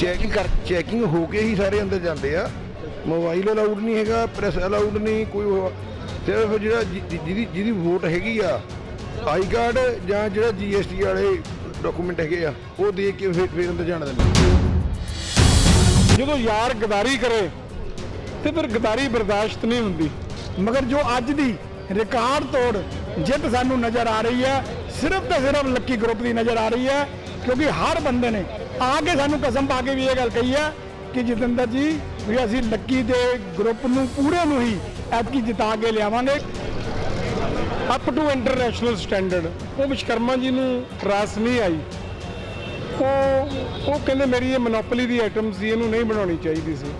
Checking ਕਰ checking ਹੋ ਕੇ ਹੀ ਸਾਰੇ ਅੰਦਰ ਜਾਂਦੇ ਆ। ਮੋਬਾਈਲ ਅਲਾਊਡ ਨਹੀਂ ਹੈਗਾ ਪ੍ਰੈਸ ਅਲਾਊਡ ਨਹੀਂ, ਕੋਈ ਉਹ- ਸਿਰਫ ਜਿਹੜਾ ਜਿ- ਜਿਹਦੀ ਜਿਹਦੀ ਵੋਟ ਹੈਗੀ ਆ, ਆਈ ਕਾਰਡ ਜਾਂ ਜਿਹੜਾ ਜੀਐਸਟੀ ਵਾਲੇ ਡਾਕੂਮੈਂਟ ਹੈਗੇ ਆ, ਉਹ ਦੇ ਕੇ ਫਿਰ ਫਿਰ ਅੰਦਰ ਜਾਣ ਦਿੰਦੇ ਜਦੋਂ ਯਾਰ ਗਦਾਰੀ ਕਰੇ, ਤੇ ਫਿਰ ਗਦਾਰੀ ਬਰਦਾਸ਼ਤ ਨਹੀਂ ਹੁੰਦੀ। ਮਗਰ ਜੋ ਅੱਜ ਦੀ ਰਿਕਾਰਡ ਤੋੜ ਜਿੱਤ ਸਾਨੂੰ ਨਜ਼ਰ ਆ ਰਹੀ ਹੈ, ਸਿਰਫ ਤੇ ਸਿਰਫ ਲੱਕੀ ਗਰੁੱਪ ਦੀ ਨਜ਼ਰ ਆ ਰਹੀ ਹੈ, ਕਿਉਂਕਿ ਹਰ ਬੰਦੇ ਨੇ ਆ ਕੇ ਸਾਨੂੰ ਕਸਮ ਪਾ ਕੇ ਵੀ ਇਹ ਗੱਲ ਕਹੀ ਹੈ ਕਿ ਜਤਿੰਦਰ ਜੀ, ਵੀ ਅਸੀਂ ਲੱਕੀ ਦੇ ਗਰੁੱਪ ਨੂੰ ਪੂਰੇ ਨੂੰ ਹੀ ਐਤਕੀ ਜਿਤਾ ਕੇ ਲਿਆਵਾਂਗੇ। ਅਪ ਟੂ ਇੰਟਰਨੈਸ਼ਨਲ ਸਟੈਂਡਰਡ ਉਹ ਵਿਸ਼ਕਰਮਾ ਜੀ ਨੂੰ ਰਾਸ ਨਹੀਂ ਆਈ। ਉਹ ਉਹ ਕਹਿੰਦੇ ਮੇਰੀ ਇਹ ਮੋਨੋਪੋਲੀ ਦੀ ਆਈਟਮ ਸੀ, ਇਹਨੂੰ ਨਹੀਂ ਬਣਾਉਣੀ ਚਾਹੀਦੀ ਸੀ।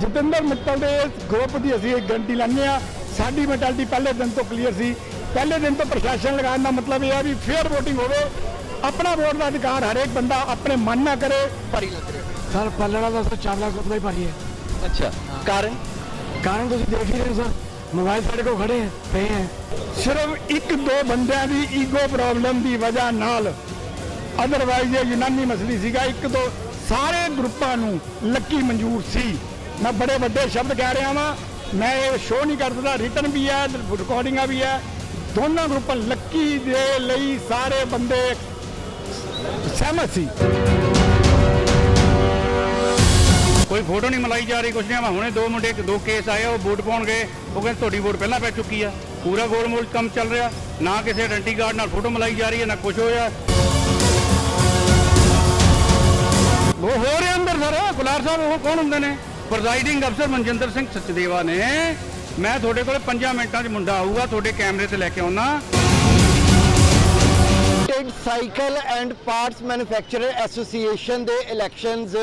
ਜਤਿੰਦਰ ਮਿੱਤਲ ਦੇ ਗਰੁੱਪ ਦੀ ਅਸੀਂ ਇੱਕ ਗਰੰਟੀ ਲੈਂਦੇ ਆ ਸਾਡੀ ਮੈਂਟੈਲਿਟੀ ਪਹਿਲੇ ਦਿਨ ਤੋਂ ਕਲੀਅਰ ਸੀ। ਪਹਿਲੇ ਦਿਨ ਤੋਂ ਪ੍ਰਸ਼ਾਸਨ ਲਗਾਉਣ ਦਾ ਮਤਲਬ ਇਹ ਆ ਵੀ ਫੇਅਰ VOTING ਹੋਵੇ। ਆਪਣਾ ਵੋਟ ਦਾ ਅਧਿਕਾਰ ਹਰੇਕ ਬੰਦਾ ਆਪਣੇ ਮਨ ਨਾਲ ਕਰੇ ਭਾਰੀ ਲੱਗ ਰਿਹਾ ਸਰ ਪੱਲੜਾ ਦਾ ਸਰ ਚਾਵਲਾ ਗਰੁੱਪ ਦਾ ਹੀ ਭਾਰੀ ਹੈ। ਅੱਛਾ ਕਾਰਨ? ਕਾਰਨ ਤੁਸੀਂ ਦੇਖ ਹੀ ਰਹੇ ਹੋ ਸਰ। ਮੋਬਾਈਲ ਸਾਡੇ ਕੋਲ ਖੜੇ ਹੈ ਪਏ ਹੈ। ਸਿਰਫ ਇੱਕ ਦੋ ਬੰਦਿਆਂ ਦੀ ਈਗੋ ਪ੍ਰੋਬਲਮ ਦੀ ਵਜ੍ਹਾ ਨਾਲ ਅਦਰਵਾਈਜ਼ ਇਹ ਯੂਨਾਨੀ ਮਸਲੀ ਸੀਗਾ। ਇੱਕ ਦੋ ਸਾਰੇ ਗਰੁੱਪਾਂ ਨੂੰ ਲੱਕੀ ਮਨਜ਼ੂਰ ਸੀ। ਮੈਂ ਬੜੇ ਵੱਡੇ ਸ਼ਬਦ ਕਹਿ ਰਿਹਾ ਵਾਂ। ਮੈਂ ਇਹ ਸ਼ੋਅ ਨਹੀਂ ਕਰ ਸਕਦਾ। ਰਿਟਨ ਵੀ ਹੈ ਰਿਕਾਰਡਿੰਗਾਂ ਵੀ ਹੈ। ਦੋਨਾਂ ਗਰੁੱਪਾਂ ਲੱਕੀ ਦੇ ਲਈ ਸਾਰੇ ਬੰਦੇ ਸਹਿਮਤ। ਸੀ ਕੋਈ ਫੋਟੋ ਨਹੀਂ ਮਲਾਈ ਜਾ ਰਹੀ ਕੁਛ ਨਹੀਂ। ਮੈਂ ਹੁਣੇ ਦੋ ਮੁੰਡੇ ਦੋ ਕੇਸ ਆਏ ਆ, ਉਹ ਵੋਟ ਪਾਉਣ ਗਏ। ਉਹ ਕਹਿੰਦੇ ਤੁਹਾਡੀ ਵੋਟ ਪਹਿਲਾਂ ਪੈ ਚੁੱਕੀ ਆ। ਪੂਰਾ ਗੋਲਮੋਲ ਕੰਮ ਚੱਲ ਰਿਹਾ। ਨਾ ਕਿਸੇ ਆਇਡੈਂਟੀ ਕਾਰਡ ਨਾਲ ਫੋਟੋ ਮਲਾਈ ਜਾ ਰਹੀ ਹੈ ਨਾ ਕੁਛ ਹੋਇਆ। ਉਹ ਹੋ ਰਿਹਾ ਅੰਦਰ ਸਰ ਕੁਲਾਰ ਸਾਹਿਬ ਉਹ ਕੌਣ ਹੁੰਦੇ ਨੇ? ਪ੍ਰੈਜ਼ਾਈਡਿੰਗ ਅਫਸਰ ਮਨਜਿੰਦਰ ਸਿੰਘ ਸਚਦੇਵਾ ਨੇ। ਮੈਂ ਤੁਹਾਡੇ ਕੋਲ 5 ਮਿੰਟਾਂ 'ਚ ਮੁੰਡਾ ਆਊਗਾ ਤੁਹਾਡੇ ਕੈਮਰੇ ਤੇ ਲੈ ਕੇ ਆਉਣਾ state cycle and parts manufacturer association ਦੇ ਇਲੈਕਸ਼ਨਸ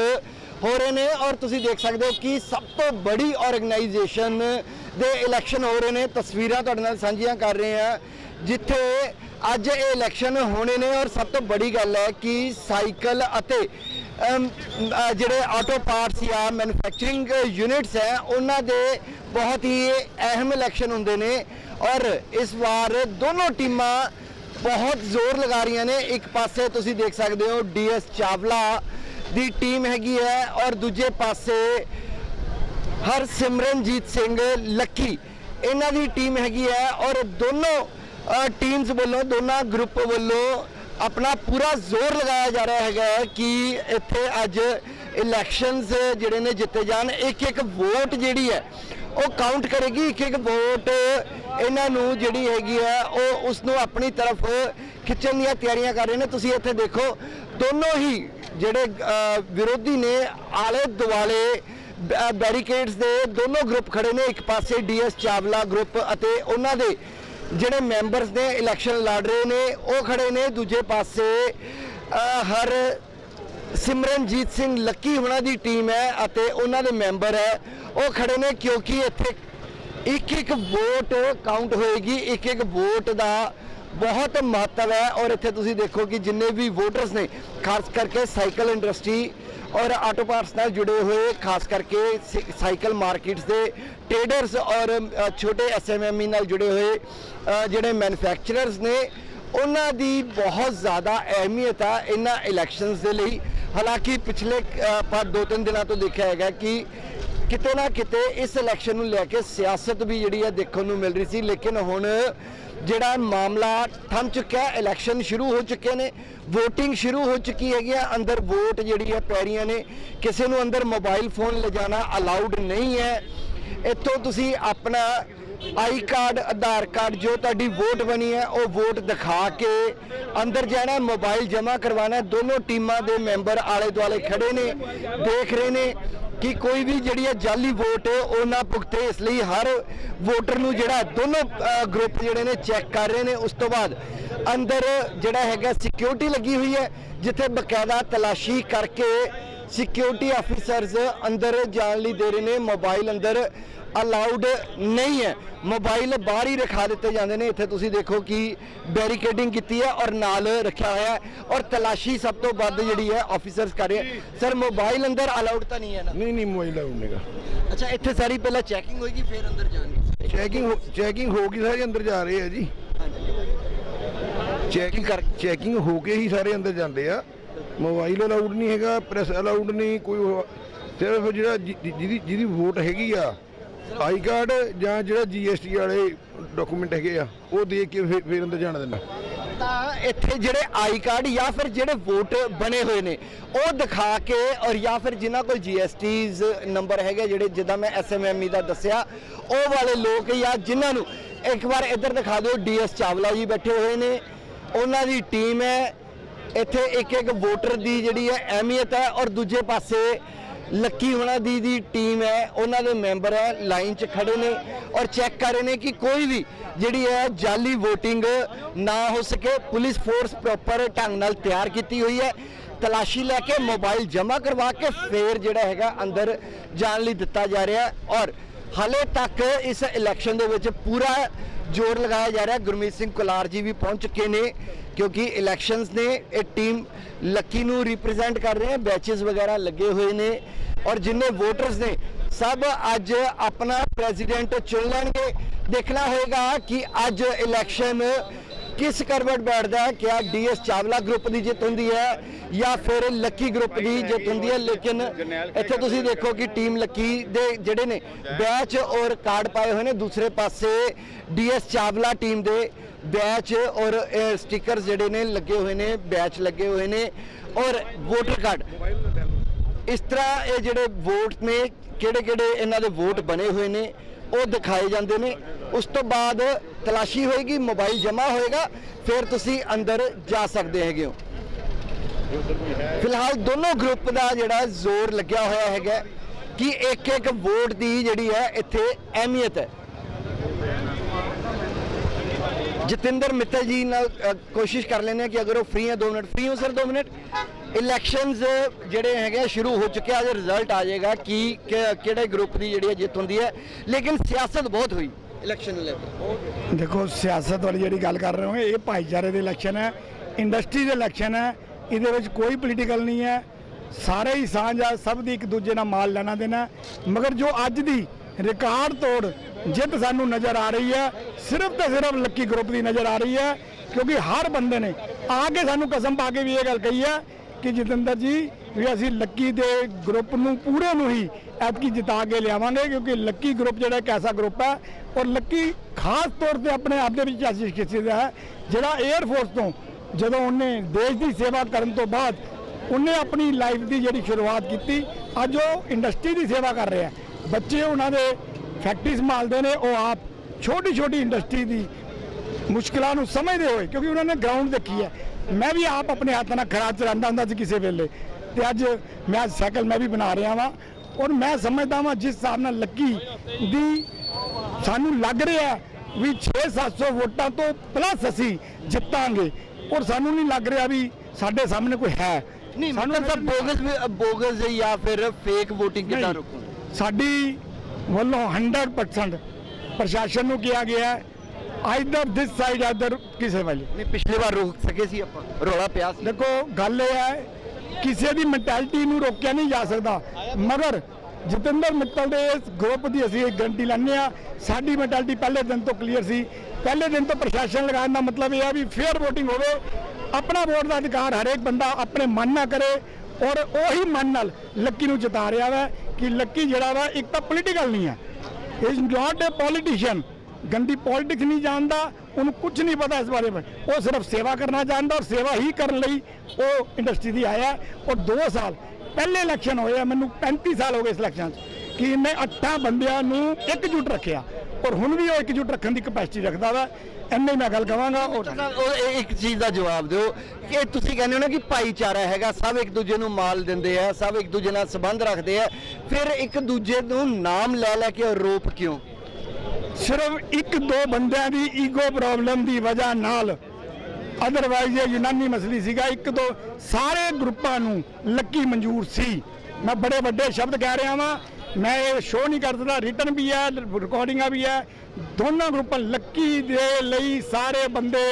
ਹੋ ਰਹੇ ਨੇ ਔਰ ਤੁਸੀਂ ਦੇਖ ਸਕਦੇ ਹੋ ਕਿ ਸਭ ਤੋਂ ਬੜੀ ਆਰਗੇਨਾਈਜੇਸ਼ਨ ਦੇ ਇਲੈਕਸ਼ਨ ਹੋ ਰਹੇ ਨੇ। ਤਸਵੀਰਾਂ ਤੁਹਾਡੇ ਨਾਲ ਸਾਂਝੀਆਂ ਕਰ ਰਹੇ ਹਾਂ, ਜਿੱਥੇ ਅੱਜ ਇਹ ਇਲੈਕਸ਼ਨ ਹੋਣੇ ਨੇ ਔਰ ਸਭ ਤੋਂ ਬੜੀ ਗੱਲ ਹੈ ਕਿ ਸਾਈਕਲ ਅਤੇ ਜਿਹੜੇ ਆਟੋ ਪਾਰਟਸ ਜਾਂ ਮੈਨੂਫੈਕਚਰਿੰਗ ਯੂਨਿਟਸ ਹੈ, ਉਹਨਾਂ ਦੇ ਬਹੁਤ ਹੀ ਅਹਿਮ ਇਲੈਕਸ਼ਨ ਹੁੰਦੇ ਨੇ ਔਰ ਇਸ ਵਾਰ ਦੋਨੋਂ ਟੀਮਾਂ ਬਹੁਤ ਜ਼ੋਰ ਲਗਾ ਰਹੀਆਂ ਨੇ। ਇੱਕ ਪਾਸੇ ਤੁਸੀਂ ਦੇਖ ਸਕਦੇ ਹੋ ਡੀਐਸ ਚਾਵਲਾ ਦੀ ਟੀਮ ਹੈਗੀ ਹੈ ਔਰ ਦੂਜੇ ਪਾਸੇ ਹਰਸਿਮਰਨਜੀਤ ਸਿੰਘ ਲੱਕੀ ਇਹਨਾਂ ਦੀ ਟੀਮ ਹੈਗੀ ਹੈ ਔਰ ਦੋਨੋਂ ਟੀਮਸ ਵੱਲੋਂ, ਦੋਨਾਂ ਗਰੁੱਪ ਵੱਲੋਂ ਆਪਣਾ ਪੂਰਾ ਜ਼ੋਰ ਲਗਾਇਆ ਜਾ ਰਿਹਾ ਹੈਗਾ ਹੈ ਕਿ ਇੱਥੇ ਅੱਜ ਇਲੈਕਸ਼ਨਸ ਜਿਹੜੇ ਨੇ ਜਿੱਤੇ ਜਾਣ। ਇੱਕ ਇੱਕ ਵੋਟ ਜਿਹੜੀ ਹੈ ਉਹ ਕਾਊਂਟ ਕਰੇਗੀ। ਇੱਕ ਇੱਕ ਵੋਟ ਇਹਨਾਂ ਨੂੰ ਜਿਹੜੀ ਹੈਗੀ ਹੈ ਉਹ ਉਸ ਨੂੰ ਆਪਣੀ ਤਰਫ ਖਿੱਚਣ ਦੀਆਂ ਤਿਆਰੀਆਂ ਕਰ ਰਹੇ ਨੇ। ਤੁਸੀਂ ਇੱਥੇ ਦੇਖੋ, ਦੋਨੋਂ ਹੀ ਜਿਹੜੇ ਵਿਰੋਧੀ ਨੇ ਆਲੇ ਦੁਆਲੇ ਬੈ- ਬੈਰੀਕੇਡਸ ਦੇ ਦੋਨੋਂ ਗਰੁੱਪ ਖੜੇ ਨੇ। ਇੱਕ ਪਾਸੇ ਡੀਐਸ ਚਾਵਲਾ ਗਰੁੱਪ ਅਤੇ ਉਹਨਾਂ ਦੇ ਜਿਹੜੇ ਮੈਂਬਰਸ ਨੇ, ਇਲੈਕਸ਼ਨ ਲੜ ਰਹੇ ਨੇ, ਉਹ ਖੜੇ ਨੇ। ਦੂਜੇ ਪਾਸੇ ਹਰ ਸਿਮਰਨਜੀਤ ਸਿੰਘ ਲੱਕੀ ਹੁਣਾਂ ਦੀ ਟੀਮ ਹੈ ਅਤੇ ਉਹਨਾਂ ਦੇ ਮੈਂਬਰ ਹੈ। ਉਹ ਖੜੇ ਨੇ ਕਿਉਂਕਿ ਇੱਥੇ ਇੱਕ ਇੱਕ ਵੋਟ ਕਾਊਂਟ ਹੋਏਗੀ ਇੱਕ ਇੱਕ ਵੋਟ ਦਾ ਬਹੁਤ ਮਹੱਤਵ ਹੈ ਔਰ ਇੱਥੇ ਤੁਸੀਂ ਦੇਖੋ ਕਿ ਜਿੰਨੇ ਵੀ ਵੋਟਰਸ ਨੇ ਖਾਸ ਕਰਕੇ ਸਾਈਕਲ ਇੰਡਸਟਰੀ ਔਰ ਆਟੋ ਪਾਰਟਸ ਨਾਲ ਜੁੜੇ ਹੋਏ ਖਾਸ ਕਰਕੇ ਸਾਈਕਲ ਮਾਰਕੀਟਸ ਦੇ ਟ੍ਰੇਡਰਸ ਔਰ ਅ, ਛੋਟੇ ਐਸਐਮਐਮਈ ਨਾਲ ਜੁੜੇ ਹੋਏ ਜਿਹੜੇ ਮੈਨੂਫੈਕਚਰਰਸ ਨੇ ਉਹਨਾਂ ਦੀ ਬਹੁਤ ਜ਼ਿਆਦਾ ਅਹਿਮੀਅਤ ਆ ਇਹਨਾਂ ਇਲੈਕਸ਼ਨਸ ਦੇ ਲਈ। ਹਾਲਾਂਕਿ ਪਿਛਲੇ ਪਰ ਦੋ ਤਿੰਨ ਦਿਨਾਂ ਤੋਂ ਦੇਖਿਆ ਹੈਗਾ ਕਿ ਕਿਤੇ ਨਾ ਕਿਤੇ ਇਸ ਇਲੈਕਸ਼ਨ ਨੂੰ ਲੈ ਕੇ ਸਿਆਸਤ ਵੀ ਜਿਹੜੀ ਹੈ ਦੇਖਣ ਨੂੰ ਮਿਲ ਰਹੀ ਸੀ, ਲੇਕਿਨ ਹੁਣ ਜਿਹੜਾ ਮਾਮਲਾ ਥੰਮ ਚੁੱਕਿਆ ਇਲੈਕਸ਼ਨ ਸ਼ੁਰੂ ਹੋ ਚੁੱਕੇ ਨੇ, VOTING ਸ਼ੁਰੂ ਹੋ ਚੁੱਕੀ ਹੈਗੀ ਆ, ਅੰਦਰ ਵੋਟ ਜਿਹੜੀ ਹੈ ਪੈ ਰਹੀਆਂ ਨੇ, ਕਿਸੇ ਨੂੰ ਅੰਦਰ ਮੋਬਾਈਲ ਫੋਨ ਲਿਜਾਣਾ ਅਲਾਉਡ ਨਹੀਂ ਹੈ। ਇੱਥੋਂ ਤੁਸੀਂ ਆਪਣਾ ਆਈ ਕਾਰਡ ਆਧਾਰ ਕਾਰਡ ਜੋ ਤੁਹਾਡੀ ਵੋਟ ਬਣੀ ਹੈ, ਉਹ ਵੋਟ ਦਿਖਾ ਕੇ ਅੰਦਰ ਜਾਣਾ ਮੋਬਾਈਲ ਜਮ੍ਹਾਂ ਕਰਵਾਉਣਾ, ਦੋਨੋਂ ਟੀਮਾਂ ਦੇ ਮੈਂਬਰ ਆਲੇ ਦੁਆਲੇ ਖੜੇ ਨੇ, ਦੇਖ ਰਹੇ ਨੇ। ਕਿ ਕੋਈ ਵੀ ਜਿਹੜੀ ਹੈ ਜਾਲੀ ਵੋਟ ਉਹ ਨਾ ਭੁਗਤੇ ਇਸ ਲਈ ਹਰ ਵੋਟਰ ਨੂੰ ਜਿਹੜਾ ਦੋਨੋਂ ਗਰੁੱਪ ਜਿਹੜੇ ਨੇ ਚੈੱਕ ਕਰ ਰਹੇ ਨੇ। ਉਸ ਤੋਂ ਬਾਅਦ ਅੰਦਰ ਜਿਹੜਾ ਹੈਗਾ ਸਿਕਿਉਰਿਟੀ ਲੱਗੀ ਹੋਈ ਹੈ, ਜਿੱਥੇ ਬਕਾਇਦਾ ਤਲਾਸ਼ੀ ਕਰਕੇ ਸਿਕਿਉਰਿਟੀ ਆਫੀਸਰਸ ਅੰਦਰ ਜਾਣ ਲਈ ਦੇ ਰਹੇ ਨੇ। ਮੋਬਾਈਲ ਅੰਦਰ ਅਲਾਉਡ ਨਹੀਂ ਹੈ। ਮੋਬਾਈਲ ਬਾਹਰ ਹੀ ਰਖਾ ਦਿੱਤੇ ਜਾਂਦੇ ਨੇ। ਇੱਥੇ ਤੁਸੀਂ ਦੇਖੋ ਕਿ ਬੈਰੀਕੇਡਿੰਗ ਕੀਤੀ ਹੈ ਔਰ ਨਾਲ ਰੱਖਿਆ ਹੋਇਆ ਹੈ ਔਰ ਤਲਾਸ਼ੀ ਸਭ ਤੋਂ ਵੱਧ ਜਿਹੜੀ ਹੈ ਆਫੀਸਰਸ ਕਰ ਰਹੇ ਸਰ ਮੋਬਾਈਲ ਅੰਦਰ ਅਲਾਉਡ ਤਾਂ ਨਹੀਂ ਹੈ ਨਾ? ਨਹੀਂ ਨਹੀਂ ਮੋਬਾਈਲ ਅਲਾਉਡ ਨਹੀਂਗਾ ਅੱਛਾ ਇੱਥੇ ਸਾਰੀ ਪਹਿਲਾਂ ਚੈਕਿੰਗ ਹੋਏਗੀ ਫਿਰ ਅੰਦਰ ਜਾਣਗੇ। ਚੈਕਿੰਗ ਚੈਕਿੰਗ ਹੋ ਗਈ ਸਾਰੇ ਅੰਦਰ ਜਾ ਰਹੇ ਆ ਜੀ। ਚੈਕਿੰਗ ਕਰ ਚੈਕਿੰਗ ਹੋ ਕੇ ਹੀ ਸਾਰੇ ਅੰਦਰ ਜਾਂਦੇ ਆ। ਮੋਬਾਈਲ ਅਲਾਉਡ ਨਹੀਂ ਹੈਗਾ ਪ੍ਰੈਸ ਅਲਾਉਡ ਨਹੀਂ ਕੋਈ ਸਿਰਫ ਜਿਹੜਾ ਜਿਹਦੀ ਜਿਹਦੀ ਵੋਟ ਹੈਗੀ ਆ ਆਈ ਕਾਰਡ ਜਾਂ ਜਿਹੜਾ ਜੀਐਸਟੀ ਵਾਲੇ ਡਾਕੂਮੈਂਟ ਹੈਗੇ ਆ, ਉਹ ਦੇ ਕੇ ਫਿਰ ਫਿਰ ਅੰਦਰ ਜਾਣ ਦੇਣਾ ਤਾਂ ਇੱਥੇ ਜਿਹੜੇ ਆਈ ਕਾਰਡ ਜਾਂ ਫਿਰ ਜਿਹੜੇ ਵੋਟ ਬਣੇ ਹੋਏ ਨੇ, ਉਹ ਦਿਖਾ ਕੇ ਔਰ ਜਾਂ ਫਿਰ ਜਿਨ੍ਹਾਂ ਕੋਲ ਜੀਐਸਟੀਜ਼ ਨੰਬਰ ਹੈਗੇ ਜਿਹੜੇ ਜਿੱਦਾਂ ਮੈਂ ਐਸਐਮਐਮਈ ਦਾ ਦੱਸਿਆ, ਉਹ ਵਾਲੇ ਲੋਕ ਜਾਂ ਜਿਨ੍ਹਾਂ ਨੂੰ ਇੱਕ ਵਾਰ ਇੱਧਰ ਦਿਖਾ ਦਿਓ ਡੀਐਸ ਚਾਵਲਾ ਜੀ ਬੈਠੇ ਹੋਏ ਨੇ, ਉਹਨਾਂ ਦੀ ਟੀਮ ਹੈ। ਇੱਥੇ ਇੱਕ ਇੱਕ ਵੋਟਰ ਦੀ ਜਿਹੜੀ ਹੈ ਅਹਿਮੀਅਤ ਹੈ ਔਰ ਦੂਜੇ ਪਾਸੇ ਲੱਕੀ ਹੋਣਾ ਦੀ ਦੀ ਟੀਮ ਹੈ, ਉਹਨਾਂ ਦੇ ਮੈਂਬਰ ਹੈ, ਲਾਈਨ 'ਚ ਖੜੇ ਨੇ ਔਰ ਚੈੱਕ ਕਰ ਰਹੇ ਨੇ ਕਿ ਕੋਈ ਵੀ ਜਿਹੜੀ ਹੈ ਜਾਲੀ VOTING ਨਾ ਹੋ ਸਕੇ। ਪੁਲਿਸ ਫੋਰਸ ਪ੍ਰੋਪਰ ਢੰਗ ਨਾਲ ਤਿਆਰ ਕੀਤੀ ਹੋਈ ਹੈ। ਤਲਾਸ਼ੀ ਲੈ ਕੇ ਮੋਬਾਈਲ ਜਮ੍ਹਾਂ ਕਰਵਾ ਕੇ ਫੇਰ ਜਿਹੜਾ ਹੈਗਾ ਅੰਦਰ ਜਾਣ ਲਈ ਦਿੱਤਾ ਜਾ ਰਿਹਾ ਔਰ ਹਾਲੇ ਤੱਕ ਇਸ ਇਲੈਕਸ਼ਨ ਦੇ ਵਿੱਚ ਪੂਰਾ ਜ਼ੋਰ ਲਗਾਇਆ ਜਾ ਰਿਹਾ। ਗੁਰਮੀਤ ਸਿੰਘ ਕੁਲਾਰ ਜੀ ਵੀ ਪਹੁੰਚ ਚੁੱਕੇ ਨੇ। ਕਿਉਂਕਿ ਇਲੈਕਸ਼ਨਸ ਨੇ ਇਹ ਟੀਮ ਲੱਕੀ ਨੂੰ ਰਿਪਰੈਜ਼ੈਂਟ ਕਰ ਰਹੇ ਹੈ ਬੈਚਸ ਵਗੈਰਾ ਲੱਗੇ ਹੋਏ ਨੇ ਔਰ ਜਿੰਨੇ ਵੋਟਰਸ ਨੇ, ਸਭ ਅੱਜ ਆਪਣਾ ਪ੍ਰੈਜ਼ੀਡੈਂਟ ਚੁਣ ਲੈਣਗੇ। ਦੇਖਣਾ ਹੋਏਗਾ ਕਿ ਅੱਜ ਇਲੈਕਸ਼ਨ ਕਿਸ ਕਰਵਟ ਬੈਠਦਾ ਹੈ? ਕਿਆ ਡੀਐਸ ਚਾਵਲਾ ਗਰੁੱਪ ਦੀ ਜਿੱਤ ਹੁੰਦੀ ਹੈ ਜਾਂ ਫਿਰ ਲੱਕੀ ਗਰੁੱਪ ਦੀ ਜਿੱਤ ਹੁੰਦੀ ਹੈ? ਲੇਕਿਨ ਇੱਥੇ ਤੁਸੀਂ ਦੇਖੋ ਕਿ ਟੀਮ ਲੱਕੀ ਦੇ ਜਿਹੜੇ ਨੇ ਬੈਚ ਔਰ ਕਾਰਡ ਪਾਏ ਹੋਏ ਨੇ। ਦੂਸਰੇ ਪਾਸੇ ਡੀਐਸ ਚਾਵਲਾ ਟੀਮ ਦੇ ਬੈਚ ਔਰ ਸਟickers ਜਿਹੜੇ ਨੇ ਲੱਗੇ ਹੋਏ ਨੇ, ਬੈਚ ਲੱਗੇ ਹੋਏ ਨੇ ਔਰ ਵੋਟਰ ਕਾਰਡ। ਇਸ ਤਰ੍ਹਾਂ ਇਹ ਜਿਹੜੇ ਵੋਟ ਨੇ ਕਿਹੜੇ ਕਿਹੜੇ ਇਹਨਾਂ ਦੇ ਵੋਟ ਬਣੇ ਹੋਏ ਨੇ, ਉਹ ਦਿਖਾਏ ਜਾਂਦੇ ਨੇ। ਉਸ ਤੋਂ ਬਾਅਦ ਤਲਾਸ਼ੀ ਹੋਏਗੀ ਮੋਬਾਈਲ ਜਮ੍ਹਾਂ ਹੋਏਗਾ ਫਿਰ ਤੁਸੀਂ ਅੰਦਰ ਜਾ ਸਕਦੇ ਹੈਗੇ ਹੋ। ਫਿਲਹਾਲ ਦੋਨੋਂ ਗਰੁੱਪ ਦਾ ਜਿਹੜਾ ਜ਼ੋਰ ਲੱਗਿਆ ਹੋਇਆ ਹੈਗਾ ਕਿ ਇੱਕ ਇੱਕ ਵੋਟ ਦੀ ਜਿਹੜੀ ਹੈ ਇੱਥੇ ਅਹਿਮੀਅਤ ਹੈ। ਜਤਿੰਦਰ ਮਿੱਤਲ ਜੀ ਨਾਲ ਕੋਸ਼ਿਸ਼ ਕਰ ਲੈਂਦੇ ਹਾਂ ਕਿ ਅਗਰ ਉਹ ਫ੍ਰੀ ਹੈ 2 ਮਿੰਟ ਫ੍ਰੀ ਹੋ ਸਰ 2 ਮਿੰਟ। ਇਲੈਕਸ਼ਨਸ ਜਿਹੜੇ ਹੈਗੇ ਆ, ਸ਼ੁਰੂ ਹੋ ਚੁੱਕੇ ਆ ਜੇ ਰਿਜ਼ਲਟ ਆ ਜਾਏਗਾ ਕਿ ਕਿਹੜੇ ਗਰੁੱਪ ਦੀ ਜਿਹੜੀ ਹੈ ਜਿੱਤ ਹੁੰਦੀ ਹੈ। ਲੇਕਿਨ ਸਿਆਸਤ ਬਹੁਤ ਹੋਈ। ਇਲੈਕਸ਼ਨ ਨੂੰ ਲੈ ਕੇ। ਦੇਖੋ, ਸਿਆਸਤ ਵਾਲੀ ਜਿਹੜੀ ਗੱਲ ਕਰ ਰਹੇ ਹੋ ਇਹ ਭਾਈਚਾਰੇ ਦੇ ਇਲੈਕਸ਼ਨ ਹੈ ਇੰਡਸਟਰੀ ਦੇ ਇਲੈਕਸ਼ਨ ਹੈ, ਇਹਦੇ ਵਿੱਚ ਕੋਈ ਪੋਲੀਟੀਕਲ ਨਹੀਂ ਹੈ। ਸਾਰੇ ਹੀ ਸਾਂਝ ਆ, ਸਭ ਦੀ ਇੱਕ ਦੂਜੇ ਨਾਲ ਮਾਲ ਲੈਣਾ ਦੇਣਾ ਮਗਰ ਜੋ ਅੱਜ ਦੀ ਰਿਕਾਰਡ ਤੋੜ ਜਿੱਤ ਸਾਨੂੰ ਨਜ਼ਰ ਆ ਰਹੀ ਹੈ, ਸਿਰਫ ਤੇ ਸਿਰਫ ਲੱਕੀ ਗਰੁੱਪ ਦੀ ਨਜ਼ਰ ਆ ਰਹੀ ਹੈ, ਕਿਉਂਕਿ ਹਰ ਬੰਦੇ ਨੇ ਆ ਕੇ ਸਾਨੂੰ ਕਸਮ ਪਾ ਕੇ ਵੀ ਇਹ ਗੱਲ ਕਹੀ ਹੈ ਕਿ ਜਤਿੰਦਰ ਜੀ ਵੀ ਅਸੀਂ ਲੱਕੀ ਦੇ ਗਰੁੱਪ ਨੂੰ ਪੂਰੇ ਨੂੰ ਹੀ ਐਤਕੀ ਜਿਤਾ ਕੇ ਲਿਆਵਾਂਗੇ, ਕਿਉਂਕਿ ਲੱਕੀ ਗਰੁੱਪ ਜਿਹੜਾ ਇੱਕ ਐਸਾ ਗਰੁੱਪ ਹੈ ਔਰ ਲੱਕੀ ਖਾਸ ਤੌਰ ਤੇ ਆਪਣੇ ਆਪ ਦੇ ਵਿੱਚ ਐਸੀ ਕਿਸੇ ਦਾ ਹੈ, ਜਿਹੜਾ 에ਅਰ ਫੋਰਸ ਤੋਂ ਜਦੋਂ ਉਹਨੇ ਦੇਸ਼ ਦੀ ਸੇਵਾ ਕਰਨ ਤੋਂ ਬਾਅਦ ਉਹਨੇ ਆਪਣੀ ਲਾਈਫ ਦੀ ਜਿਹੜੀ ਸ਼ੁਰੂਆਤ ਕੀਤੀ, ਅੱਜ ਉਹ ਇੰਡਸਟਰੀ ਦੀ ਸੇਵਾ ਕਰ ਰਿਹਾ ਬੱਚੇ ਉਹਨਾਂ ਦੇ ਫੈਕਟਰੀ ਸੰਭਾਲਦੇ ਨੇ, ਉਹ ਆਪ ਛੋਟੀ ਛੋਟੀ ਇੰਡਸਟਰੀ ਦੀ ਮੁਸ਼ਕਲਾਂ ਨੂੰ ਸਮਝਦੇ ਹੋਏ, ਕਿਉਂਕਿ ਉਹਨਾਂ ਨੇ ਗਰਾਊਂਡ ਦੇਖੀ ਹੈ। ਮੈਂ ਵੀ ਆਪ ਆਪਣੇ ਹੱਥ ਨਾਲ ਖੜਾ ਚਲਾਉਂਦਾ ਹੁੰਦਾ ਸੀ ਕਿਸੇ ਵੇਲੇ। ਤੇ ਅੱਜ ਮੈਂ ਅੱਜ ਸਾਈਕਲ ਮੈਂ ਵੀ ਬਣਾ ਰਿਹਾ ਵਾਂ ਔਰ ਮੈਂ ਸਮਝਦਾ ਵਾਂ ਜਿਸ ਹਿਸਾਬ ਨਾਲ ਲੱਕੀ ਦੀ ਸਾਨੂੰ ਲੱਗ ਰਿਹਾ ਵੀ 6-700 ਵੋਟਾਂ ਤੋਂ ਪਲੱਸ ਅਸੀਂ ਜਿੱਤਾਂਗੇ ਔਰ ਸਾਨੂੰ ਨਹੀਂ ਲੱਗ ਰਿਹਾ ਵੀ ਸਾਡੇ ਸਾਹਮਣੇ ਕੋਈ ਹੈ। ਨਹੀਂ ਮਤਲਬ ਸਰ ਬੋਗਸ ਬੋਗਸ ਜਾਂ ਫਿਰ ਫੇਕ VOTING ਕਿੱਦਾਂ। ਰੋਕੂ ਸਾਡੀ ਵੱਲੋਂ 100% ਪ੍ਰਸ਼ਾਸਨ ਨੂੰ ਕਿਹਾ ਗਿਆ ਹੈ ਆਈਦਰ ਦਿਸ ਸਾਈਡ ਆਈਦਰ ਕਿਸੇ ਵਾਲੀ। ਨਹੀਂ ਪਿਛਲੀ ਵਾਰ ਰੋਕ ਸਕੇ ਸੀ ਆਪਾਂ ਰੌਲਾ ਪਿਆ ਸੀ। ਦੇਖੋ ਗੱਲ ਇਹ ਹੈ ਕਿਸੇ ਦੀ ਮੈਂਟੈਲਿਟੀ ਨੂੰ ਰੋਕਿਆ ਨਹੀਂ ਜਾ ਸਕਦਾ। ਮਗਰ ਜਤਿੰਦਰ ਮਿੱਤਲ ਦੇ ਇਸ ਗਰੁੱਪ ਦੀ ਅਸੀਂ ਇੱਕ ਗਰੰਟੀ ਲੈਂਦੇ ਆ ਸਾਡੀ ਮੈਂਟੈਲਿਟੀ ਪਹਿਲੇ ਦਿਨ ਤੋਂ ਕਲੀਅਰ ਸੀ। ਪਹਿਲੇ ਦਿਨ ਤੋਂ ਪ੍ਰਸ਼ਾਸਨ ਲਗਾਉਣ ਦਾ ਮਤਲਬ ਇਹ ਆ ਵੀ ਫੇਅਰ VOTING ਹੋਵੇ। ਆਪਣਾ ਵੋਟ ਦਾ ਅਧਿਕਾਰ ਹਰੇਕ ਬੰਦਾ ਆਪਣੇ ਮਨ ਨਾਲ ਕਰੇ ਔਰ ਉਹੀ ਮਨ ਨਾਲ ਲੱਕੀ ਨੂੰ ਜਿਤਾ ਰਿਹਾ ਵਾ ਕਿ ਲੱਕੀ ਜਿਹੜਾ ਵਾ ਇੱਕ ਤਾਂ ਪੋਲੀਟੀਕਲ ਨਹੀਂ ਹੈ। ਇਜ਼ ਨਾਟ ਅ ਪੋਲੀਟੀਸ਼ੀਅਨ ਗੰਦੀ ਪੋਲਿਟਿਕਸ ਨਹੀਂ ਜਾਣਦਾ, ਉਹਨੂੰ ਕੁਝ ਨਹੀਂ ਪਤਾ ਇਸ ਬਾਰੇ ਵਿੱਚ। ਉਹ ਸਿਰਫ ਸੇਵਾ ਕਰਨਾ ਜਾਣਦਾ ਔਰ ਸੇਵਾ ਹੀ ਕਰਨ ਲਈ ਉਹ ਇੰਡਸਟਰੀ ਦੀ ਆਇਆ ਔਰ 2 ਸਾਲ ਪਹਿਲੇ ਇਲੈਕਸ਼ਨ ਹੋਏ ਆ, ਮੈਨੂੰ 35 ਸਾਲ ਹੋ ਗਏ ਇਸ ਇਲੈਕਸ਼ਨ 'ਚ, ਕਿ ਇਹਨੇ ਅੱਠਾਂ ਬੰਦਿਆਂ ਨੂੰ ਇਕਜੁੱਟ ਰੱਖਿਆ। ਔਰ ਹੁਣ ਵੀ ਉਹ ਇਕਜੁੱਟ ਰੱਖਣ ਦੀ ਕਪੈਸਿਟੀ ਰੱਖਦਾ ਵਾ। ਇੰਨੇ ਹੀ ਮੈਂ ਗੱਲ ਕਵਾਂਗਾ, ਉਹ ਇਹ ਇੱਕ ਚੀਜ਼ ਦਾ ਜਵਾਬ ਦਿਓ, ਕਿ ਤੁਸੀਂ ਕਹਿੰਦੇ ਹੋ ਨਾ ਕਿ ਭਾਈਚਾਰਾ ਹੈਗਾ, ਸਭ ਇੱਕ ਦੂਜੇ ਨੂੰ ਮਾਲ ਦਿੰਦੇ ਆ, ਸਭ ਇੱਕ ਦੂਜੇ ਨਾਲ ਸੰਬੰਧ ਰੱਖਦੇ ਆ। ਫਿਰ ਇੱਕ ਦੂਜੇ ਨੂੰ ਨਾਮ ਲੈ ਲੈ ਕੇ ਆਰੋਪ ਕਿਉਂ? ਸਿਰਫ ਇੱਕ ਦੋ ਬੰਦਿਆਂ ਦੀ ਈਗੋ ਪ੍ਰੋਬਲਮ ਦੀ ਵਜ੍ਹਾ ਨਾਲ। ਅਦਰਵਾਈਜ਼ ਇਹ ਯੂਨਾਨੀ ਮਸਲੀ ਸੀਗਾ, ਇੱਕ ਦੋ ਸਾਰੇ ਗਰੁੱਪਾਂ ਨੂੰ ਲੱਕੀ ਮਨਜ਼ੂਰ ਸੀ। ਮੈਂ ਬੜੇ ਵੱਡੇ ਸ਼ਬਦ ਕਹਿ ਰਿਹਾ ਵਾਂ, ਮੈਂ ਇਹ ਸ਼ੋਅ ਨਹੀਂ ਕਰਦਾ ਰਿਟਰਨ ਵੀ ਹੈ ਰਿਕਾਰਡਿੰਗਾਂ ਵੀ ਹੈ। ਦੋਨਾਂ ਗਰੁੱਪਾਂ ਲੱਕੀ ਦੇ ਲਈ ਸਾਰੇ ਬੰਦੇ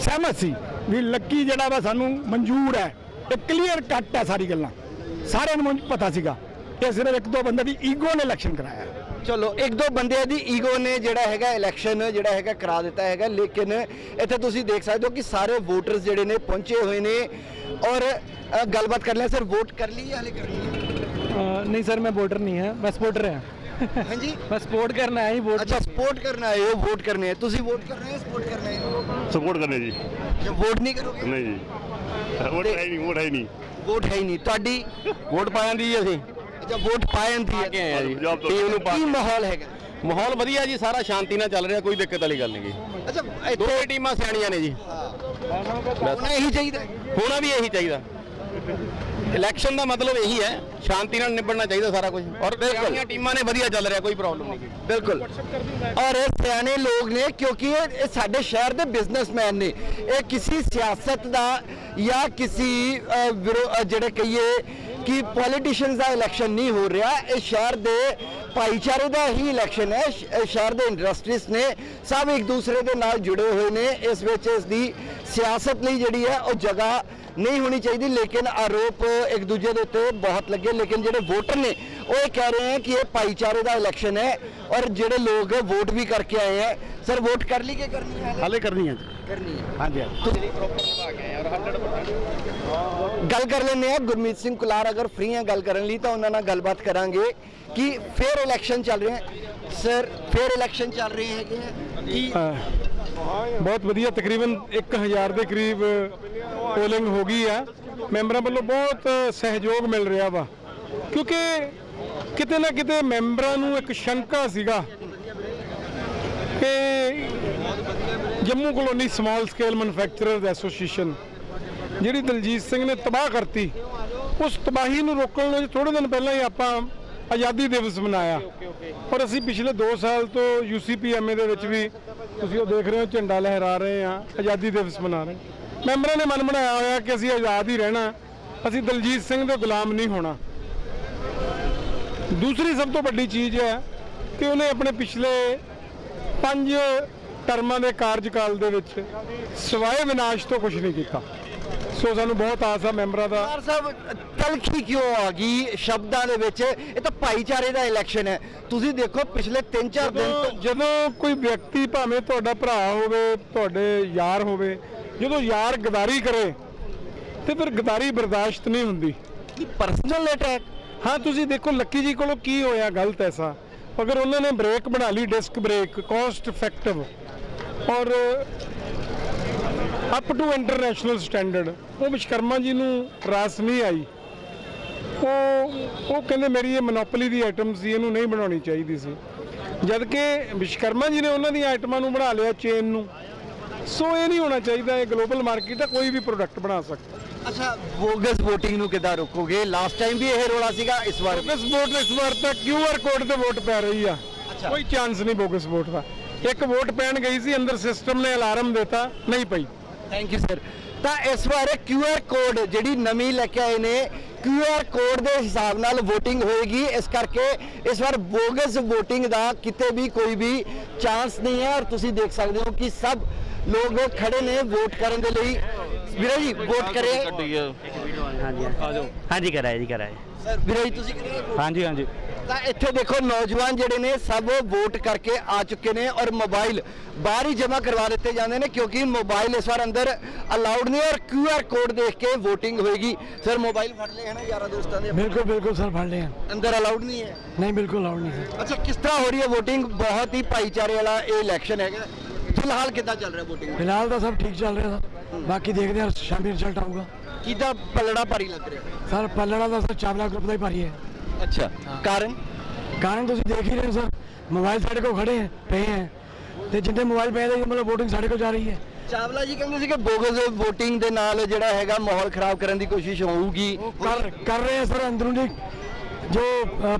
ਸਹਿਮਤ ਸੀ ਵੀ ਲੱਕੀ ਜਿਹੜਾ ਵਾ ਸਾਨੂੰ ਮਨਜ਼ੂਰ ਹੈ। ਇਹ ਕਲੀਅਰ ਕੱਟ ਹੈ ਸਾਰੀ ਗੱਲਾਂ। ਸਾਰਿਆਂ ਨੂੰ ਪਤਾ ਸੀਗਾ। ਇਹ ਸਿਰਫ ਇੱਕ ਦੋ ਬੰਦੇ ਦੀ ਈਗੋ ਨੇ ਇਲੈਕਸ਼ਨ ਕਰਾਇਆ। ਚਲੋ ਇੱਕ ਦੋ ਬੰਦਿਆਂ ਦੀ ਈਗੋ ਨੇ ਜਿਹੜਾ ਹੈਗਾ ਇਲੈਕਸ਼ਨ ਜਿਹੜਾ ਹੈਗਾ ਕਰਾ ਦਿੱਤਾ ਹੈਗਾ ਲੇਕਿਨ ਇੱਥੇ ਤੁਸੀਂ ਦੇਖ ਸਕਦੇ ਹੋ ਕਿ ਸਾਰੇ ਵੋਟਰਸ ਜਿਹੜੇ ਨੇ ਪਹੁੰਚੇ ਹੋਏ ਨੇ ਔਰ ਅ, ਗੱਲਬਾਤ ਕਰ ਲਿਆ ਸਰ ਵੋਟ ਕਰ ਲਈ ਜਾਂ ਹਲੇ ਕਰਨੀ ਹੈ नहीं सर मैं वोटर नहीं है मैं सपोर्टर है ਹਾਂਜੀ मैं सपोर्ट करना है ही वोट ਅੱਛਾ ਸਪੋਰਟ ਕਰਨਾ ਹੈ ਉਹ ਵੋਟ ਕਰਨੇ ਹੈ ਤੁਸੀਂ ਵੋਟ ਕਰ ਰਹੇ ਹੋ ਸਪੋਰਟ ਕਰਨਾ ਹੈ ਸਪੋਰਟ ਕਰਨੇ ਜੀ ਜੇ ਵੋਟ ਨਹੀਂ ਕਰੋਗੇ ਨਹੀਂ ਜੀ ਵੋਟ ਹੈ ਨਹੀਂ ਵੋਟ ਹੈ ਨਹੀਂ ਵੋਟ ਹੈ ਹੀ ਨਹੀਂ ਤੁਹਾਡੀ ਵੋਟ ਪਾਉਣ ਦੀ ਅਸੀਂ ਅੱਛਾ ਵੋਟ ਪਾਇਨ ਦੀ ਕੇ ਹੈ ਆਏ ਆ ਜੀ। ਟੀਮ ਨੂੰ ਪਾ ਕੀ ਮਾਹੌਲ ਹੈਗਾ? ਮਾਹੌਲ ਵਧੀਆ ਜੀ ਸਾਰਾ ਸ਼ਾਂਤੀ ਨਾਲ ਚੱਲ ਰਿਹਾ ਕੋਈ ਦਿੱਕਤ ਵਾਲੀ ਗੱਲ ਨਹੀਂ ਗੀ। ਅੱਛਾ ਦੋਵੇਂ ਇੱਥੇ ਟੀਮਾਂ ਸਿਆਣੀਆਂ ਨੇ ਜੀ। ਹੋਣਾ ਇਹੀ ਚਾਹੀਦਾ। ਹੈ। ਹੋਣਾ ਵੀ ਇਹੀ ਚਾਹੀਦਾ। ਇਲੈਕਸ਼ਨ ਦਾ ਮਤਲਬ ਇਹੀ ਹੈ ਸ਼ਾਂਤੀ ਨਾਲ ਨਿਬੜਨਾ ਚਾਹੀਦਾ ਸਾਰਾ ਕੁਝ। ਔਰ ਸਿਆਣੀਆਂ ਟੀਮਾਂ ਨੇ ਵਧੀਆ ਚੱਲ ਰਿਹਾ ਕੋਈ ਪ੍ਰੋਬਲਮ ਨਹੀਂ ਗੀ। ਬਿਲਕੁਲ। ਔਰ ਇਹ ਸਿਆਣੇ ਲੋਕ ਨੇ ਕਿਉਂਕਿ ਇਹ ਇਹ ਸਾਡੇ ਸ਼ਹਿਰ ਦੇ ਬਿਜ਼ਨਸਮੈਨ ਨੇ। ਇਹ ਕਿਸੇ ਸਿਆਸਤ ਦਾ ਜਾਂ ਕਿਸੇ ਅ, ਵਿਰੋ- ਅ, ਜਿਹੜੇ ਕਹੀਏ ਕਿ ਪੋਲੀਟੀਸ਼ੀਅਨਸ ਦਾ ਇਲੈਕਸ਼ਨ ਨਹੀਂ ਹੋ ਰਿਹਾ। ਇਹ ਸ਼ਹਿਰ ਦੇ ਭਾਈਚਾਰੇ ਦਾ ਹੀ ਇਲੈਕਸ਼ਨ ਹੈ। ਸ਼- ਇਹ ਸ਼ਹਿਰ ਦੇ ਇੰਡਸਟਰੀਜ਼ ਨੇ ਸਭ ਇੱਕ ਦੂਸਰੇ ਦੇ ਨਾਲ ਜੁੜੇ ਹੋਏ ਨੇ। ਇਸ ਵਿੱਚ ਇਸ ਦੀ ਸਿਆਸਤ ਲਈ ਜਿਹੜੀ ਹੈ, ਉਹ ਜਗ੍ਹਾ ਨਹੀਂ ਹੋਣੀ ਚਾਹੀਦੀ ਲੇਕਿਨ ਆਰੋਪ ਇੱਕ ਦੂਜੇ ਦੇ ਉੱਤੇ ਬਹੁਤ ਲੱਗੇ। ਲੇਕਿਨ ਜਿਹੜੇ ਵੋਟਰ ਨੇ ਉਹ ਇਹ ਕਹਿ ਰਹੇ ਹਨ ਕਿ ਇਹ ਭਾਈਚਾਰੇ ਦਾ ਇਲੈਕਸ਼ਨ ਹੈ ਔਰ ਜਿਹੜੇ ਲੋਕ ਵੋਟ ਵੀ ਕਰਕੇ ਆਏ ਹੈ ਸਰ ਵੋਟ ਕਰ ਲਈ ਕਿ ਕਰਨੀ ਹੈ? ਹਾਲੇ ਕਰਨੀ ਹੈ ਕਰਨੀ ਹੈ। ਹਾਂਜੀ ਗੱਲ ਕਰ ਲੈਂਦੇ ਆ ਗੁਰਮੀਤ ਸਿੰਘ ਕੁਲਾਰ ਅਗਰ ਫ੍ਰੀ ਹੈ ਗੱਲ ਕਰਨ ਲਈ ਤਾਂ ਉਹਨਾਂ ਨਾਲ ਗੱਲਬਾਤ ਕਰਾਂਗੇ ਕਿ ਫੇਰ ਇਲੈਕਸ਼ਨ ਚੱਲ ਰਹੇ ਹੈ। ਸਰ ਫੇਰ ਇਲੈਕਸ਼ਨ ਚੱਲ ਰਹੇ ਹੈਗੇ ਹੈ ਕੀ ਬਹੁਤ ਵਧੀਆ ਤਕਰੀਬਨ 1000 ਦੇ ਕਰੀਬ ਪੋਲਿੰਗ ਹੋ ਗਈ ਆ। ਮੈਂਬਰਾਂ ਵੱਲੋਂ ਬਹੁਤ ਸਹਿਯੋਗ ਮਿਲ ਰਿਹਾ ਵਾ। ਕਿਉਂਕਿ ਕਿਤੇ ਨਾ ਕਿਤੇ ਮੈਂਬਰਾਂ ਨੂੰ ਇੱਕ ਸ਼ੰਕਾ ਸੀਗਾ ਕਿ Jammu colony small scale manufacturers association ਜਿਹੜੀ ਦਲਜੀਤ ਸਿੰਘ ਨੇ ਤਬਾਹ ਕਰਤੀ, ਉਸ ਤਬਾਹੀ ਨੂੰ ਰੋਕਣ ਲਈ ਥੋੜੇ ਦਿਨ ਪਹਿਲਾਂ ਹੀ ਆਪਾਂ ਆਜ਼ਾਦੀ ਦਿਵਸ ਮਨਾਇਆ। ਔਰ ਅਸੀਂ ਪਿਛਲੇ 2 ਸਾਲ ਤੋਂ ਯੂਸੀਪੀਐਮਏ ਦੇ ਵਿੱਚ ਵੀ ਤੁਸੀਂ ਉਹ ਦੇਖ ਰਹੇ ਹੋ, ਝੰਡਾ ਲਹਿਰਾ ਰਹੇ ਆ ਆਜ਼ਾਦੀ ਦਿਵਸ ਮਨਾ ਰਹੇ ਮੈਂਬਰਾਂ ਨੇ ਮਨ ਬਣਾਇਆ ਹੋਇਆ ਕਿ ਅਸੀਂ ਆਜ਼ਾਦ ਹੀ ਰਹਿਣਾ ਅਸੀਂ ਦਲਜੀਤ ਸਿੰਘ ਦੇ ਗੁਲਾਮ ਨਹੀਂ ਹੋਣਾ। ਦੂਸਰੀ ਸਭ ਤੋਂ ਵੱਡੀ ਚੀਜ਼ ਹੈ ਕਿ ਉਹਨੇ ਆਪਣੇ ਪਿਛਲੇ ਪੰਜ ਟਰਮਾਂ ਦੇ ਕਾਰਜਕਾਲ ਦੇ ਵਿੱਚ ਸਿਵਾਏ ਵਿਨਾਸ਼ ਤੋਂ ਕੁਝ ਨਹੀਂ ਕੀਤਾ। ਸੋ ਸਾਨੂੰ ਬਹੁਤ ਆਸ ਆ ਮੈਂਬਰਾਂ ਦਾ। ਕੁਲਾਰ ਸਾਹਿਬ ਤਲਖੀ ਕਿਉਂ ਆ ਗਈ ਸ਼ਬਦਾਂ ਦੇ ਵਿੱਚ? ਇਹ ਤਾਂ ਭਾਈਚਾਰੇ ਦਾ ਇਲੈਕਸ਼ਨ ਹੈ। ਤੁਸੀਂ ਦੇਖੋ ਪਿਛਲੇ 3-4 ਦਿਨ ਤੋਂ ਜਦੋਂ ਕੋਈ ਵਿਅਕਤੀ ਭਾਵੇਂ ਤੁਹਾਡਾ ਭਰਾ ਹੋਵੇ ਤੁਹਾਡੇ ਯਾਰ ਹੋਵੇ ਜਦੋਂ ਯਾਰ ਗਦਾਰੀ ਕਰੇ ਤੇ ਫਿਰ ਗਦਾਰੀ ਬਰਦਾਸ਼ਤ ਨਹੀਂ ਹੁੰਦੀ। ਪਰਸਨਲ ਅਟੈਕ ਹਾਂ ਤੁਸੀਂ ਦੇਖੋ ਲੱਕੀ ਜੀ ਕੋਲੋਂ ਕੀ ਹੋਇਆ ਗਲਤ ਐਸਾ। ਅਗਰ ਉਹਨਾਂ ਨੇ ਬ੍ਰੇਕ ਬਣਾ ਲਈ ਡਿਸਕ ਬ੍ਰੇਕ ਕੋਸਟ ਇਫੈਕਟਿਵ ਔਰ ਅਪ ਟੂ ਇੰਟਰਨੈਸ਼ਨਲ ਸਟੈਂਡਰਡ ਉਹ ਵਿਸ਼ਕਰਮਾ ਜੀ ਨੂੰ ਰਾਸ ਨਹੀਂ ਆਈ। ਉਹ ਉਹ ਕਹਿੰਦੇ ਮੇਰੀ ਇਹ ਮੋਨੋਪੋਲੀ ਦੀ ਆਈਟਮ ਸੀ ਇਹਨੂੰ ਨਹੀਂ ਬਣਾਉਣੀ ਚਾਹੀਦੀ ਸੀ। ਜਦ ਕਿ ਵਿਸ਼ਕਰਮਾ ਜੀ ਨੇ ਉਹਨਾਂ ਦੀਆਂ ਆਈਟਮਾਂ ਨੂੰ ਬਣਾ ਲਿਆ ਚੇਨ ਨੂੰ। ਸੋ ਇਹ ਨਹੀਂ ਹੋਣਾ ਚਾਹੀਦਾ ਇਹ ਗਲੋਬਲ ਮਾਰਕੀਟ ਹੈ ਕੋਈ ਵੀ ਪ੍ਰੋਡਕਟ ਬਣਾ ਸਕਦਾ। ਅੱਛਾ ਬੋਗਸ VOTING ਨੂੰ ਕਿੱਦਾਂ ਰੋਕੋਗੇ? ਲਾਸਟ ਟਾਈਮ ਵੀ ਇਹ ਰੋਲਾ ਸੀਗਾ ਇਸ ਵਾਰ। ਬੋਗਸ ਵੋਟ ਇਸ ਵਾਰ ਤਾਂ ਕਿਊਆਰ ਕੋਡ ਤੇ ਵੋਟ ਪੈ ਰਹੀ ਆ। ਕੋਈ ਚਾਂਸ ਨਹੀਂ ਬੋਗਸ ਵੋਟ ਦਾ। ਇੱਕ ਵੋਟ ਪੈਣ ਗਈ ਸੀ ਅੰਦਰ ਸਿਸਟਮ ਨੇ ਅਲਾਰਮ ਦਿੱਤਾ ਨਹੀਂ ਪਈ। ਥੈਂਕ ਯੂ ਸਰ ਤਾਂ ਇਸ ਵਾਰ QR ਕੋਡ ਜਿਹੜੀ ਨਵੀਂ ਲੈ ਕੇ ਆਏ ਨੇ QR ਕੋਡ ਦੇ ਹਿਸਾਬ ਨਾਲ VOTING ਹੋਏਗੀ। ਇਸ ਕਰਕੇ ਇਸ ਵਾਰ ਬੋਗਸ VOTING ਦਾ ਕਿਤੇ ਵੀ ਕੋਈ ਵੀ ਚਾਂਸ ਨਹੀਂ ਹੈ। ਔਰ ਤੁਸੀਂ ਦੇਖ ਸਕਦੇ ਹੋ ਕਿ ਸਭ ਲੋਕ ਬਹੁਤ ਖੜੇ ਨੇ ਵੋਟ ਕਰਨ ਦੇ ਲਈ। ਵੀਰਾ ਜੀ ਵੋਟ ਕਰੇ ਹਾਂਜੀ ਹਾਂਜੀ। ਜੀ ਕਰਾਇਆ। ਹਾਂਜੀ ਹਾਂਜੀ। ਤਾਂ ਇੱਥੇ ਦੇਖੋ ਨੌਜਵਾਨ ਜਿਹੜੇ ਨੇ ਸਭ ਵੋਟ ਕਰਕੇ ਆ ਚੁੱਕੇ ਨੇ ਔਰ ਮੋਬਾਈਲ ਬਾਹਰ ਹੀ ਜਮ੍ਹਾਂ ਕਰਵਾ ਦਿੱਤੇ ਜਾਂਦੇ ਨੇ ਕਿਉਂਕਿ ਮੋਬਾਈਲ ਇਸ ਵਾਰ ਅੰਦਰ ਅਲਾਉਡ ਨਹੀਂ ਔਰ ਕਿਊ ਆਰ ਕੋਡ ਦੇਖ ਕੇ VOTING ਹੋਏਗੀ। ਸਰ ਮੋਬਾਈਲ ਫੜ ਲਏ ਨਾ ਯਾਰਾ ਦੋਸਤਾਂ ਦੇ? ਬਿਲਕੁਲ ਬਿਲਕੁਲ ਸਰ ਫੜ ਲਏ ਅੰਦਰ ਅਲਾਉਡ ਨਹੀਂ ਹੈ? ਨਹੀਂ ਬਿਲਕੁਲ ਅਲਾਉਡ ਨਹੀਂ ਹੈ। ਅੱਛਾ ਕਿਸ ਤਰ੍ਹਾਂ ਹੋ ਰਹੀ ਹੈ VOTING? ਬਹੁਤ ਹੀ ਭਾਈਚਾਰੇ ਵਾਲਾ ਇਹ ਇਲੈਕਸ਼ਨ ਹੈਗਾ। ਫਿਲਹਾਲ ਕਿੱਦਾਂ ਚੱਲ ਰਿਹਾ VOTING? ਫਿਲਹਾਲ ਤਾਂ ਸਭ ਠੀਕ ਚੱਲ ਰਿਹਾ। ਬਾਕੀ ਦੇਖਦੇ ਹਾਂ ਸ਼ਾਮੀ ਰਿਜ਼ਲਟ ਆਊਗਾ। ਕਿੱਦਾਂ ਪੱਲੜਾ ਭਾਰੀ ਲੱਗ ਰਿਹਾ? ਸਰ ਪੱਲੜਾ ਦਾ ਸਰ ਚਾਵਲਾ ਗਰੁੱਪ ਦਾ ਹੀ ਭਾਰੀ ਹੈ। ਅੱਛਾ ਕਾਰਨ? ਕਾਰਨ ਤੁਸੀਂ ਦੇਖ ਹੀ ਰਹੇ ਹੋ ਸਰ। ਮੋਬਾਈਲ ਸਾਡੇ ਕੋਲ ਖੜੇ ਹੈ ਪਏ ਹੈ। ਤੇ ਜਿੰਨੇ ਮੋਬਾਈਲ ਪਏ ਦੇ ਮਤਲਬ ਵੋਟਿੰਗ ਸਾਡੇ ਕੋਲ ਜਾ ਰਹੀ ਹੈ। ਚਾਵਲਾ ਜੀ ਕਹਿੰਦੇ ਸੀ ਕਿ ਬੋਗਸ VOTING ਦੇ ਨਾਲ ਜਿਹੜਾ ਹੈਗਾ ਮਾਹੌਲ ਖਰਾਬ ਕਰਨ ਦੀ ਕੋਸ਼ਿਸ਼ ਹੋਊਗੀ। ਕਰ ਕਰ ਰਹੇ ਆ ਸਰ। ਅੰਦਰੋਂ ਦੀ ਜੋ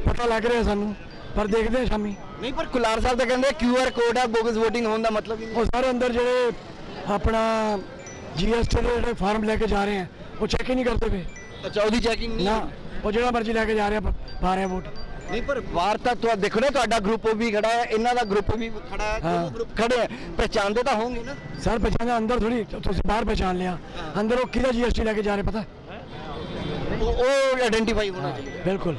ਪਤਾ ਲੱਗ ਰਿਹਾ ਸਾਨੂੰ। ਪਰ ਦੇਖਦੇ ਹਾਂ ਸ਼ਾਮੀ। ਨਹੀਂ ਪਰ ਕੁਲਾਰ ਸਾਹਿਬ ਤਾਂ ਕਹਿੰਦੇ QR ਕੋਡ ਆ ਬੋਗਸ VOTING ਹੋਣ ਦਾ ਮਤਲਬ ਹੀ ਨਹੀਂ। ਉਹ ਸਾਰੇ ਅੰਦਰ ਜਿਹੜੇ ਆਪਣਾ ਜੀਐਸਟੀ ਦੇ ਜਿਹੜੇ ਫਾਰਮ ਲੈ ਕੇ ਜਾ ਰਹੇ ਆ ਉਹ ਚੈੱਕ ਹੀ ਨਹੀਂ ਕਰਦੇ ਪਏ। ਅੱਛਾ ਉਹਦੀ ਚੈਕਿੰਗ ਨਹੀਂ ਨਾ ਉਹ ਜਿਹੜਾ ਮਰਜ਼ੀ ਲੈ ਕੇ ਜਾ ਰਿਹਾ ਪਾ ਰਿਹਾ ਵੋਟ ਨਹੀਂ ਪਰ ਬਾਹਰ ਤਾਂ ਤੁਹਾ ਦੇਖੋ ਨਾ ਤੁਹਾਡਾ ਗਰੁੱਪ ਵੀ ਖੜਾ ਹੈ ਇਹਨਾਂ ਦਾ ਗਰੁੱਪ ਵੀ ਖੜਾ ਹੈ ਦੋਨੋਂ। ਗਰੁੱਪ ਖੜੇ ਹੈ ਪਹਿਚਾਣਦੇ ਤਾਂ ਹੋਣਗੇ ਨਾ। ਸਰ ਪਛਾਣਿਆ ਅੰਦਰ ਥੋੜੀ ਤੁਸੀਂ ਬਾਹਰ ਪਛਾਣ ਲਿਆ। ਅੰਦਰ ਉਹ ਕਿਹਦਾ ਜੀਐਸਟੀ ਲੈ ਕੇ ਜਾ ਰਹੇ ਪਤਾ? ਉਹ ਉਹ ਆਇਡੈਂਟੀਫਾਈ ਹੋਣਾ ਚਾਹੀਦਾ। ਬਿਲਕੁਲ।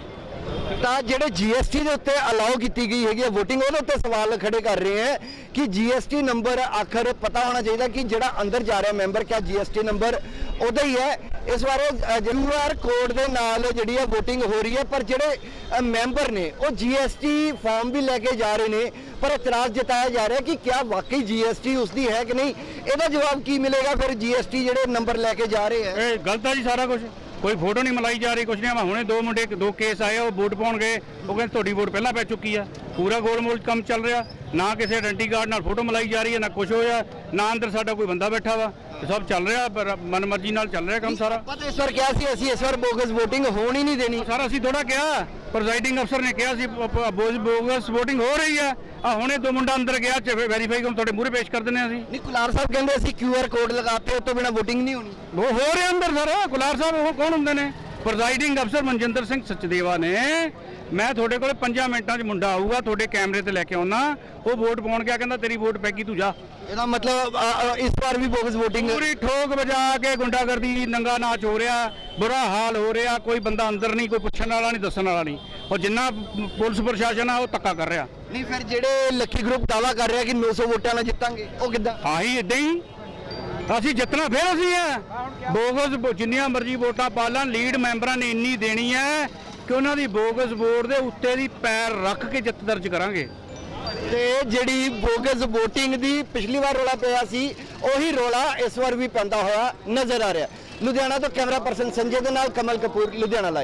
ਤਾਂ ਜਿਹੜੇ ਜੀਐਸਟੀ ਦੇ ਉੱਤੇ ਅਲਾਉ ਕੀਤੀ ਗਈ ਹੈਗੀ ਹੈ VOTING, ਉਹਦੇ ਉੱਤੇ ਸਵਾਲ ਖੜੇ ਕਰ ਰਹੇ ਹੈ ਕਿ ਜੀਐਸਟੀ ਨੰਬਰ ਆਖਰ ਪਤਾ ਹੋਣਾ ਚਾਹੀਦਾ ਕਿ ਜਿਹੜਾ ਅੰਦਰ ਜਾ ਰਿਹਾ ਮੈਂਬਰ ਕਿਆ ਜੀਐਸਟੀ ਨੰਬਰ ਉਹਦਾ ਹੀ ਹੈ। ਇਸ ਵਾਰ ਜ਼ਿੰਮੇਵਾਰ ਕੋਡ ਦੇ ਨਾਲ ਜਿਹੜੀ ਹੈ VOTING ਹੋ ਰਹੀ ਹੈ, ਪਰ ਜਿਹੜੇ ਮੈਂਬਰ ਨੇ, ਉਹ ਜੀਐਸਟੀ ਫਾਰਮ ਵੀ ਲੈ ਕੇ ਜਾ ਰਹੇ ਨੇ, ਪਰ ਇਤਰਾਜ਼ ਜਤਾਇਆ ਜਾ ਰਿਹਾ ਕਿ ਕਿਆ ਵਾਕਈ ਜੀਐਸਟੀ ਉਸਦੀ ਹੈ ਕਿ ਨਹੀਂ? ਇਹਦਾ ਜਵਾਬ ਕੀ ਮਿਲੇਗਾ? ਫਿਰ ਜੀਐਸਟੀ ਜਿਹੜੇ ਨੰਬਰ ਲੈ ਕੇ ਜਾ ਰਹੇ ਹੈ। ਇਹ ਗਲਤ ਹੈ ਜੀ ਸਾਰਾ ਕੁਝ ਕੋਈ ਫੋਟੋ ਨਹੀਂ ਮਲਾਈ ਜਾ ਰਹੀ, ਕੁਛ ਨਹੀਂ। ਮੈਂ ਹੁਣੇ ਦੋ ਮੁੰਡੇ, ਦੋ ਕੇਸ ਆਏ, ਉਹ ਵੋਟ ਪਾਉਣ ਗਏ ਉਹ ਕਹਿੰਦੇ ਤੁਹਾਡੀ ਵੋਟ ਪਹਿਲਾਂ ਪੈ ਚੁੱਕੀ ਆ। ਪੂਰਾ ਗੋਲਮੋਲ ਕੰਮ ਚੱਲ ਰਿਹਾ। ਨਾ ਕਿਸੇ ਆਇਡੈਂਟੀ ਕਾਰਡ ਨਾਲ ਫੋਟੋ ਮਲਾਈ ਜਾ ਰਹੀ ਹੈ ਨਾ ਕੁਝ ਹੋਇਆ ਨਾ ਅੰਦਰ ਸਾਡਾ ਕੋਈ ਬੰਦਾ ਬੈਠਾ ਵਾ। ਸਭ ਚੱਲ ਰਿਹਾ ਪਰ ਮਨਮਰਜ਼ੀ ਨਾਲ ਚੱਲ ਰਿਹਾ ਕੰਮ ਸਾਰਾ। ਪਤਾ ਇਸ ਵਾਰ ਕਿਹਾ ਸੀ ਅਸੀਂ ਇਸ ਵਾਰ ਬੋਗਸ VOTING ਹੋਣ ਹੀ ਨਹੀਂ ਦੇਣੀ। ਸਾਰਾ ਅਸੀਂ ਥੋੜਾ ਕਿਹਾ ਪ੍ਰੈਜ਼ਾਈਡਿੰਗ ਅਫਸਰ ਨੇ ਕਿਹਾ ਸੀ ਬੋਗਸ VOTING ਹੋ ਰਹੀ ਆ। ਆ ਹੁਣੇ ਦੋ ਮੁੰਡਾ ਅੰਦਰ ਗਿਆ ਵੈਰੀਫਾਈ ਕਰਨ ਤੁਹਾਡੇ ਮੂਹਰੇ ਪੇਸ਼ ਕਰ ਦਿੰਦੇ ਆ ਅਸੀਂ। ਨਹੀਂ ਕੁਲਾਰ ਸਾਹਿਬ ਕਹਿੰਦੇ ਅਸੀਂ QR ਕੋਡ ਲਗਾਤੇ ਉਸ ਤੋਂ ਬਿਨਾ VOTING ਨਹੀਂ ਹੋਣੀ। ਉਹ ਹੋ ਰਿਹਾ ਅੰਦਰ ਸਰ। ਕੁਲਾਰ ਸਾਹਿਬ ਉਹ ਕੌਣ ਹੁੰਦੇ ਨੇ? ਪ੍ਰੈਜ਼ਾਈਡਿੰਗ ਅਫਸਰ ਮਨਜਿੰਦਰ ਸਿੰਘ ਸਚਦੇਵਾ ਨੇ। ਮੈਂ ਤੁਹਾਡੇ ਕੋਲੇ 5 ਮਿੰਟਾਂ 'ਚ ਮੁੰਡਾ ਆਊਗਾ ਤੁਹਾਡੇ ਕੈਮਰੇ ਤੇ ਲੈ ਕੇ ਆਉਣਾ। ਉਹ ਵੋਟ ਪਾਉਣ ਗਿਆ ਕਹਿੰਦਾ ਤੇਰੀ ਵੋਟ ਪੈਗੀ ਤੂੰ ਜਾ। ਇਹਦਾ ਮਤਲਬ ਅ, ਅ, ਇਸ ਵਾਰ ਵੀ ਬੋਗਸ VOTING ਪੂਰੀ ਠੋਕ ਵਜਾ ਕੇ ਗੁੰਡਾਗਰਦੀ ਨੰਗਾ ਨਾਚ ਹੋ ਰਿਹਾ ਬੁਰਾ ਹਾਲ ਹੋ ਰਿਹਾ ਕੋਈ ਬੰਦਾ ਅੰਦਰ ਨਹੀਂ ਕੋਈ ਪੁੱਛਣ ਵਾਲਾ ਨਹੀਂ ਦੱਸਣ ਵਾਲਾ ਨਹੀਂ। ਉਹ ਜਿੰਨਾ ਪੁਲਿਸ ਪ੍ਰਸ਼ਾਸਨ ਆ ਉਹ ਧੱਕਾ ਕਰ ਰਿਹਾ। ਨਹੀਂ ਫਿਰ ਜਿਹੜੇ ਲੱਕੀ ਗਰੁੱਪ ਦਾਵਾ ਕਰ ਰਿਹਾ ਕਿ 900 ਵੋਟਾਂ ਨਾਲ ਜਿੱਤਾਂਗੇ ਉਹ ਕਿੱਦਾਂ? ਆਹੀ ਇਦਾਂ ਹੀ। ਅਸੀਂ ਜਿੱਤਣਾ ਫੇਰ ਅਸੀਂ ਆ। ਬੋਗਸ ਜਿੰਨੀਆਂ ਮਰਜ਼ੀ ਵੋਟਾਂ ਪਾ ਲੈਣ ਲੀਡ ਮੈਂਬਰਾਂ ਨੇ ਇੰਨੀ ਦੇਣੀ ਹੈ ਕਿ ਉਹਨਾਂ ਦੀ ਬੋਗਸ ਵੋਟ ਦੇ ਉੱਤੇ ਦੀ ਪੈਰ ਰੱਖ ਕੇ ਜਿੱਤ ਦਰਜ ਕਰਾਂਗੇ। ਤੇ ਜਿਹੜੀ ਬੋਗਸ VOTING ਦੀ ਪਿਛਲੀ ਵਾਰ ਰੋਲਾ ਪਿਆ ਸੀ, ਉਹੀ ਰੋਲਾ ਇਸ ਵਾਰ ਵੀ ਪੈਂਦਾ ਹੋਇਆ ਨਜ਼ਰ ਆ ਰਿਹਾ। ਲੁਧਿਆਣਾ ਤੋਂ ਕੈਮਰਾ ਪਰਸਨ ਸੰਜੇ ਦੇ ਨਾਲ ਕਮਲ ਕਪੂਰ, ਲੁਧਿਆਣਾ ਲਾਈਵ